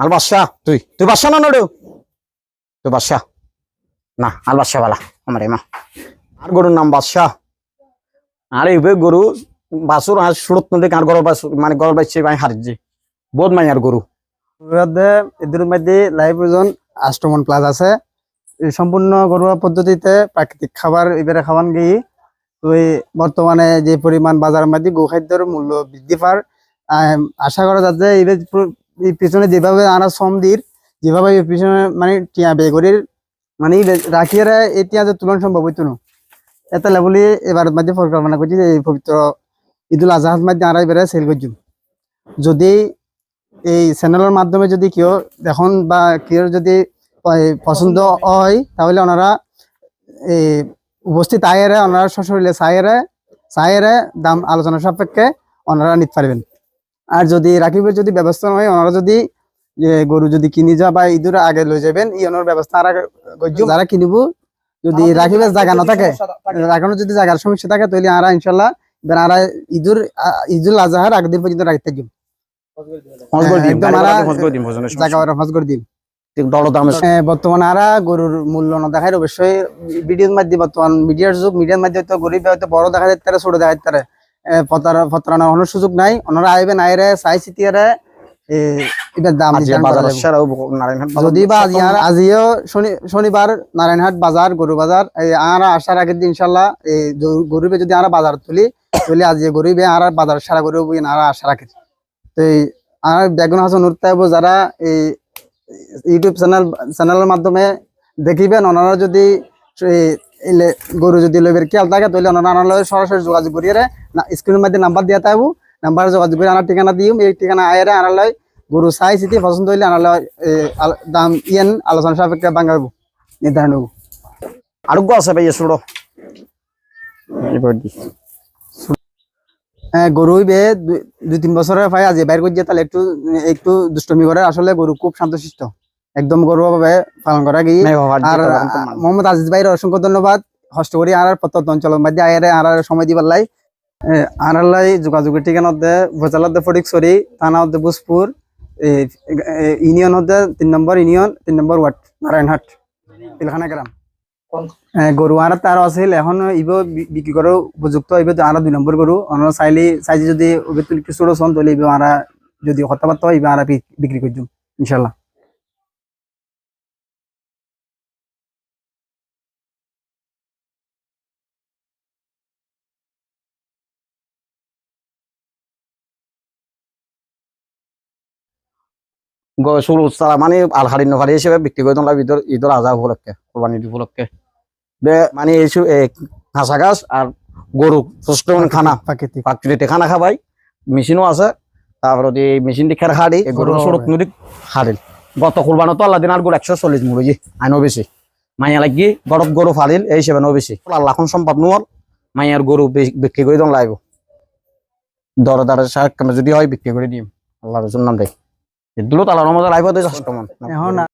আল বাদশাহ তুই তুই বাদশাহ না নড়ু? তুই বাদশাহ। না আল বাদশাহ বালা, আমার মা আর গরুর নাম বাদশাহ। আর এইভাবে গরু বাসুর আর সুরত নদী কার গরু বাস মানে গরু বাচ্চা আমি হারিয়েছি বহুত মাইয়ার গরু। এদের মধ্যে লাইভ ওজন আষ্টমন প্লাস আছে। সম্পূর্ণ ঘরোয়া পদ্ধতিতে প্রাকৃতিক খাবার এবারে খাওয়ান গিয়ে তো বর্তমানে যে পরিমাণ বাজারের মধ্যে গোখাদ্যের মূল্য বৃদ্ধি পার আশা করা যাচ্ছে এবার পিছনে যেভাবে আনা শ্রম দির যেভাবে পিছনে মানে টিয়া বেগরির মানে রাখিয়ারা এই টিয়া যে তুলন সম্ভব হইতো না। এত লেভেলে এবার মধ্যে পরিকল্পনা করছি যে এই পবিত্র ঈদুল আজহার মধ্যে আমরা এবারে সেল করছি যদি এই চ্যানেলের মাধ্যমে যদি কেউ দেখুন বা কেউ যদি পছন্দ হয়, তাহলে ওনারা এই উপস্থিত আয়েরে, ওনারা সশরীরে সায়েরে সায়েরে দাম আলোচনা সাপেক্ষে ওনারা নিতে পারবেন। আর যদি রাখিবের যদি ব্যবস্থা হয় ওনারা যদি যে গরু যদি কিনি যা বা ইঁদুর আগে লই যাবেন ই ওনার ব্যবস্থা আর যারা কিনিব যদি রাখিবের জায়গা না থাকে রাখানোর যদি জায়গার সমস্যা থাকে তাহলে আরা ইনশাল্লাহ আরা ইঁদুর ঈদুল আজহার আগের দিন পর্যন্ত রাখতে একদম গাড়ি আরা- বর্তমানে গরুর মূল্য না দেখায় অবশ্যই ভিডিওর মাধ্যমে বর্তমান মিডিয়ার যুগ মিডিয়ার মাধ্যমে তো গরিব হয়তো বড় দেখা যাচ্ছে তারা ছোট দেখা যাচ্ছে প্রতারণা হওয়ার সুযোগ নাই। ওনারা আইবেন আইরে চাই চিতিয়ারে এবার দাম আজ নির্ধারণ বাজার করা যাবে। সেরাও নারায়ণহাট বাজার যদি বা আর- আজিও শনিবার নারায়ণহাট বাজার গরু বাজার এই আসার আগের দিন ইনশাল্লাহ এই গরিবে যদি আমরা বাজার তুলি তুলি আজ গরিবে আর বাজার সারা গরিব আর আশা রাখে তো এই আর বেগুন হাসান যারা এই ইউটিউব চ্যানেল চ্যানেলের মাধ্যমে দেখিবেন ওনারা যদি এই গরু যদি লইবের খেয়াল থাকে তাহলে ওনারা আনার লগে সরাসরি যোগাযোগ করিয়ে স্ক্রিনের মধ্যে নাম্বার দিয়ে থাকব নাম্বার যোগাযোগ করে আনার ঠিকানা দিম এই ঠিকানা আয়ের আনার লয় গরু চাই চিতি পছন্দ হইলে আনার লয় দাম ইয়েন আলোচনা সাপেক্ষে বাঙ্গাবো নির্ধারণ হব আরোগ্য আছে ভাই দি হ্যাঁ, গরু হইবে দুই- তিন বছরের ভাই আজ বাইর করছে তাহলে একটু একটু দুষ্টমি করে। আসলে গরু খুব শান্তশিষ্ট একদম গরুয়া ভাবে পালন করা গিয়ে আর। মোহাম্মদ আজিজ ভাইয়ের অসংখ্য ধন্যবাদ। কষ্ট করি আর প্রত্যন্ত অঞ্চলের মধ্যে আয়ারে আর আর সময় দিবার লাই। আর লাই যোগাযোগের ঠিকানা হচ্ছে ভোজালার দে ফটিকছড়ি থানা হচ্ছে বুসপুর ইউনিয়ন হচ্ছে তিন নম্বর ইউনিয়ন তিন নম্বর ওয়ার্ড নারায়ণহাট পিলখানা গ্রাম। এ, গরু আর তার আছিল এখন ইব বিক্রি করার উপযুক্ত ইব আর দুই নম্বর গরু। অন্য চাইলে চাইছে যদি ওবে তুলি কিছু চন তাহলে ইব আর যদি কথাবার্তা হয় ইব আর বিক্রি করছুম ইনশাল্লাহ সরু চারা মানে আলহারি নহারি হিসেবে বিক্রি করে তোলা ঈদর ঈদর আজা উপলক্ষে কোরবানি ঈদ উপলক্ষে। বে মানে এইসব হাঁসা গাছ আর গরু সুস্থ মানে খানা। প্রাকৃতিক ফ্যাক্টরিতে খানা খাবাই। মেশিনও আছে তারপরে এই মেশিন দিয়ে খের এই গরু সড়ক নদী খাড়িল গত কোরবানো তো আল্লাহ দিন আর গরু একশো চল্লিশ মুরগি আইনও বেশি মাইয়া লাগি গরত গরু ফালিল এই হিসেবে নো বেশি আল্লাহ এখন সম্ভব নোয়ার মাইয়ার গরু বিক্রি করে দন লাগবে দরে দরে সাহেব যদি হয় বিক্রি করে দিম। আল্লাহর জন্য নাম দেয় এগুলো তালা রমজান হতে চাষ কেমন এখন